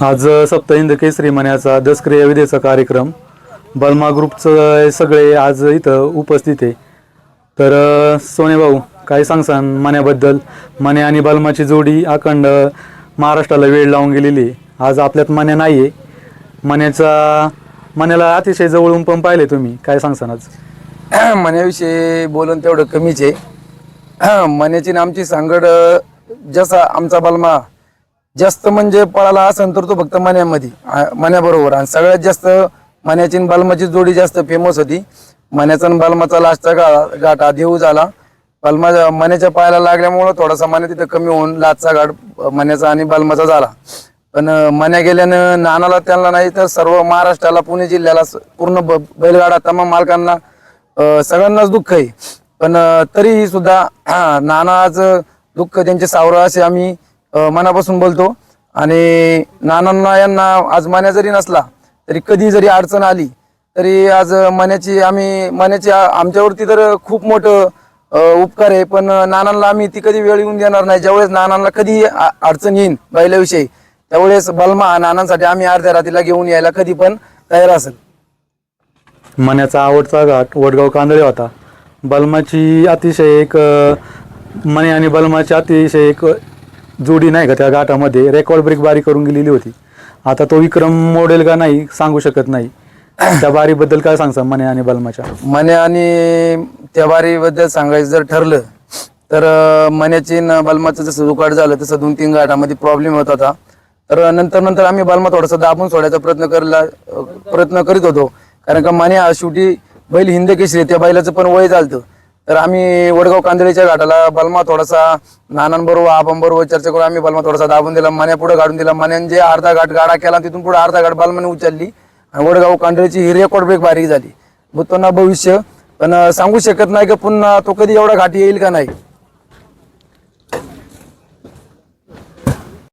आज सप्त हिंद केसरी मण्याचा दसक्रिया विधेचा कार्यक्रम. बलमा ग्रुपचं सगळे आज इथं उपस्थित आहे. तर सोने भाऊ काय सांगसान मण्याबद्दल माने आणि बलमाची जोडी अखंड महाराष्ट्राला वेळ लावून गेलेली आहे. आज आपल्यात मण्या नाही आहे मण्याचा मण्याला अतिशय जवळून पण पाहिले तुम्ही. काय सांगसान आज? मण्याविषयी बोलून तेवढं कमीच आहे. मण्याची आणि आमची सांगड जसा आमचा बलमा जास्त म्हणजे पळाला असेल तर तो फक्त मण्यामध्ये मण्याबरोबर आणि सगळ्यात जास्त मण्याची आणि बलमाची जोडी जास्त फेमस होती. मण्याचा आणि बलमाचा लास्टचा गा गाठ देऊ झाला. बालमा मण्याच्या पायाला लागल्यामुळं थोडासा मण्या तिथं कमी होऊन लाचचा गाठ मण्याचा आणि बलमाचा झाला. पण मण्या गेल्यानं नानाला त्यांना नाही तर सर्व महाराष्ट्राला पुणे जिल्ह्याला पूर्ण ब- बैलगाडा तमाम मालकांना सगळ्यांनाच दुःख आहे. पण तरीही सुद्धा हा, नानाचं दुःख त्यांचे सावरं असे आम्ही मनापासून बोलतो. आणि नानांना यांना आज मान्या जरी नसला तरी कधी जरी अडचण आली तरी आज मण्याची आम्ही मण्याची आमच्यावरती तर खूप मोठं उपकार आहे. पण नानांना आम्ही ती कधी वेळ येऊन देणार नाही. ज्यावेळेस नानांना कधी अडचण येईन बैलाविषयी त्यावेळेस बलमा नानांसाठी आम्ही अर्ध्या रात्रीला घेऊन यायला कधी पण तयार असेल. मण्याचा आवडता घाट वडगाव कांदळे होता. बलमाची अतिशय एक मणे आणि बलमाची अतिशय एक जोडी नाही का त्या घाटामध्ये रेकॉर्ड ब्रेक बारी करून गेलेली होती. आता तो विक्रम मोडेल का नाही सांगू शकत नाही. त्या बारीबद्दल काय सांगता मणे आणि बलमाच्या? मने आणि त्या बारीबद्दल सांगायचं जर ठरलं तर मण्याची न बलमाचं जसं जुकाट झालं तसं दोन तीन घाटामध्ये प्रॉब्लेम होत होता. तर नंतर नंतर आम्ही बलमा थोडासा दाबून सोडायचा प्रयत्न करला प्रयत्न करीत होतो. कारण का मने हा शेवटी बैल हिंद केसरी त्या बैलाचं पण वय चालतं तर आम्ही वडगाव कांदळीच्या घाटाला बलमा थोडासा नानांबरोबर आबांबरोबर चर्चा करून आम्ही बलमा थोडासा दाबून दिला मान्या पुढे गाडून दिला. मान्याने जे अर्धा घाट गाडा केला तिथून पुढे अर्धा घाट बलमाने उचलली. आणि वडगाव कांदळीची ही रेकॉर्ड ब्रेक बारीक झाली. भूतांना भविष्य. पण सांगू शकत नाही की पुन्हा तो कधी एवढा घाटी येईल का नाही?